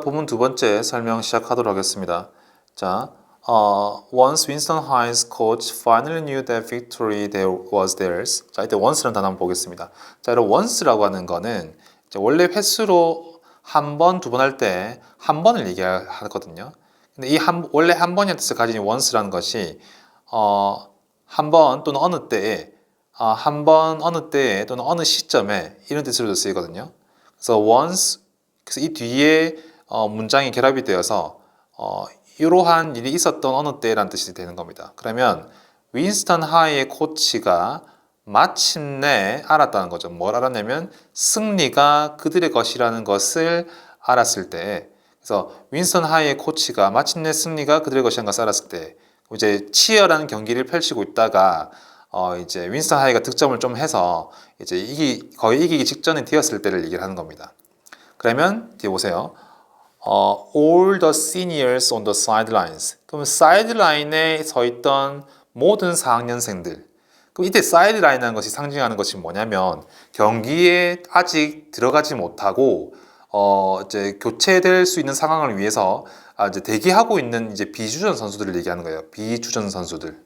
부문 두 번째 설명 시작하도록 하겠습니다. 자, 어, once Winston High's coach finally knew that victory there was theirs. 자, 이때 once라는 단어 한번 보겠습니다. 자, 이런 once라고 하는 거는 원래 횟수로 한 번, 두 번 할 때 한 번을 얘기하거든요. 근데 이 한, 원래 한 번이라는 뜻을 가진 once라는 것이 어, 한 번 또는 어느 때에 어, 한 번 어느 때에 또는 어느 시점에 이런 뜻으로도 쓰이거든요. 그래서 once 그래서 이 뒤에 어, 문장이 결합이 되어서 어, 이러한 일이 있었던 어느 때라는 뜻이 되는 겁니다. 그러면 윈스턴 하이의 코치가 마침내 알았다는 거죠. 뭘 알았냐면 승리가 그들의 것이라는 것을 알았을 때 그래서 윈스턴 하이의 코치가 마침내 승리가 그들의 것이라는 것을 알았을 때 이제 치열한 경기를 펼치고 있다가 어 이제 윈스턴 하이가 득점을 좀 해서 이제 이기 거의 이기기 직전에 되었을 때를 얘기를 하는 겁니다. 그러면 뒤에 보세요. 어, all the seniors on the sidelines. 그럼 사이드라인에 서 있던 모든 4학년생들. 그럼 이때 사이드라인이라는 것이 상징하는 것이 뭐냐면 경기에 아직 들어가지 못하고 어, 이제 교체될 수 있는 상황을 위해서 아, 이제 대기하고 있는 이제 비주전 선수들을 얘기하는 거예요. 비주전 선수들.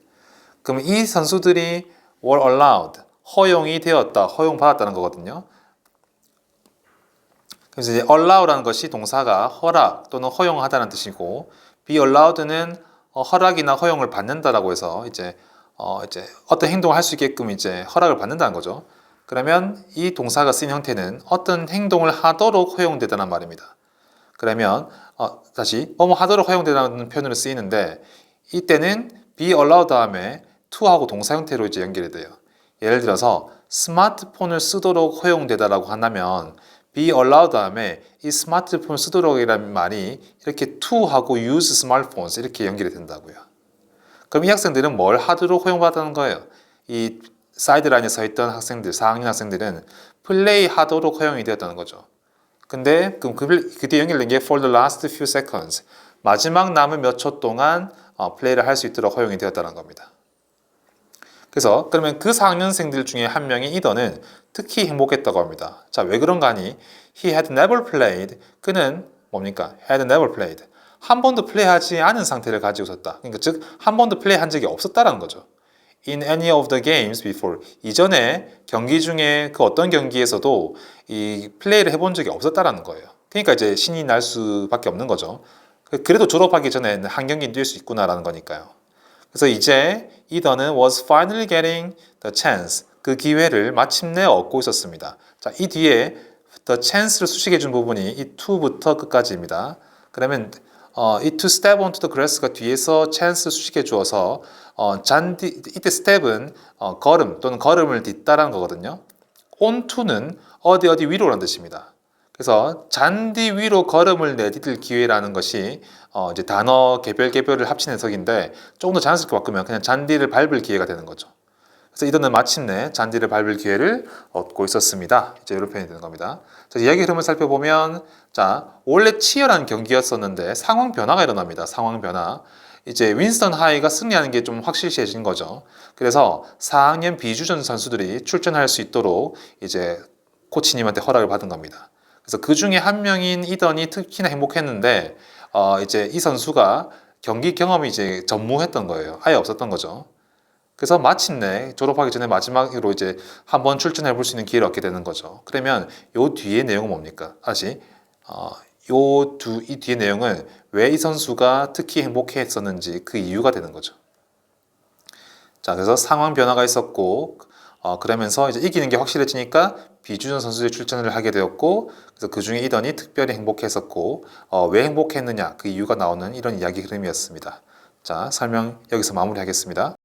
그럼 이 선수들이 were allowed 허용이 되었다, 허용 받았다는 거거든요. 그래서 이제 allow라는 것이 동사가 허락 또는 허용하다는 뜻이고 be allowed는 어, 허락이나 허용을 받는다라고 해서 이제 어 이제 어떤 행동을 할 수 있게끔 이제 허락을 받는다는 거죠. 그러면 이 동사가 쓰인 형태는 어떤 행동을 하도록 허용되다는 말입니다. 그러면 어, 다시 뭐뭐 하도록 허용되다는 표현으로 쓰이는데 이때는 be allowed 다음에 to하고 동사 형태로 이제 연결이 돼요. 예를 들어서 스마트폰을 쓰도록 허용되다라고 한다면 be allowed 다음에 이 스마트폰을 쓰도록이라는 말이 이렇게 to하고 use smartphones 이렇게 연결이 된다고요. 그럼 이 학생들은 뭘 하도록 허용받았다는 거예요? 이 사이드라인에 서 있던 학생들, 4학년 학생들은 플레이 하도록 허용이 되었다는 거죠. 근데 그럼 그, 그때 연결된 게 for the last few seconds 마지막 남은 몇 초 동안 어, 플레이를 할 수 있도록 허용이 되었다는 겁니다. 그래서 그러면 그 4학년생들 중에 한 명인 이더는 특히 행복했다고 합니다. 자, 왜 그런가 하니 he had never played 그는 뭡니까? had never played 한 번도 플레이하지 않은 상태를 가지고 있었다. 그러니까 즉 한 번도 플레이한 적이 없었다라는 거죠. In any of the games before 이전에 경기 중에 그 어떤 경기에서도 이 플레이를 해본 적이 없었다라는 거예요. 그러니까 이제 신이 날 수밖에 없는 거죠. 그래도 졸업하기 전에 한 경기 뛸수 있구나라는 거니까요. 그래서 이제 이더는 was finally getting the chance 그 기회를 마침내 얻고 있었습니다. 자, 이 뒤에 the chance를 수식해 준 부분이 이 to부터 끝까지입니다. 그러면 어, 이 to step onto the grass가 뒤에서 chance를 수식해 주어서 어, 잔디 이때 step은 어, 걸음 또는 걸음을 딛다라는 거거든요. onto는 어디 어디 위로라는 뜻입니다. 그래서 잔디 위로 걸음을 내디딜 기회라는 것이 어 이제 단어 개별 개별을 합친 해석인데 조금 더 자연스럽게 바꾸면 그냥 잔디를 밟을 기회가 되는 거죠. 그래서 이더는 마침내 잔디를 밟을 기회를 얻고 있었습니다. 이제 이런 표현이 되는 겁니다. 자, 이야기 흐름을 살펴보면 자 원래 치열한 경기였었는데 상황 변화가 일어납니다. 상황 변화. 이제 윈스턴 하이가 승리하는 게 좀 확실시해진 거죠. 그래서 4학년 비주전 선수들이 출전할 수 있도록 이제 코치님한테 허락을 받은 겁니다. 그래서 그 중에 한 명인 이던이 특히나 행복했는데 어 이제 이 선수가 경기 경험이 이제 전무했던 거예요. 아예 없었던 거죠. 그래서 마침내 졸업하기 전에 마지막으로 이제 한번 출전해 볼 수 있는 기회를 얻게 되는 거죠. 그러면 요 뒤에 내용은 뭡니까? 다시 어, 요두 이 뒤에 내용은 왜 이 선수가 특히 행복했었는지 그 이유가 되는 거죠. 자, 그래서 상황 변화가 있었고 어, 그러면서 이제 이기는 게 확실해지니까 비주전 선수들이 출전을 하게 되었고 그래서 그 중에 이던이 특별히 행복했었고 어, 왜 행복했느냐 그 이유가 나오는 이런 이야기 흐름이었습니다. 자 설명 여기서 마무리하겠습니다.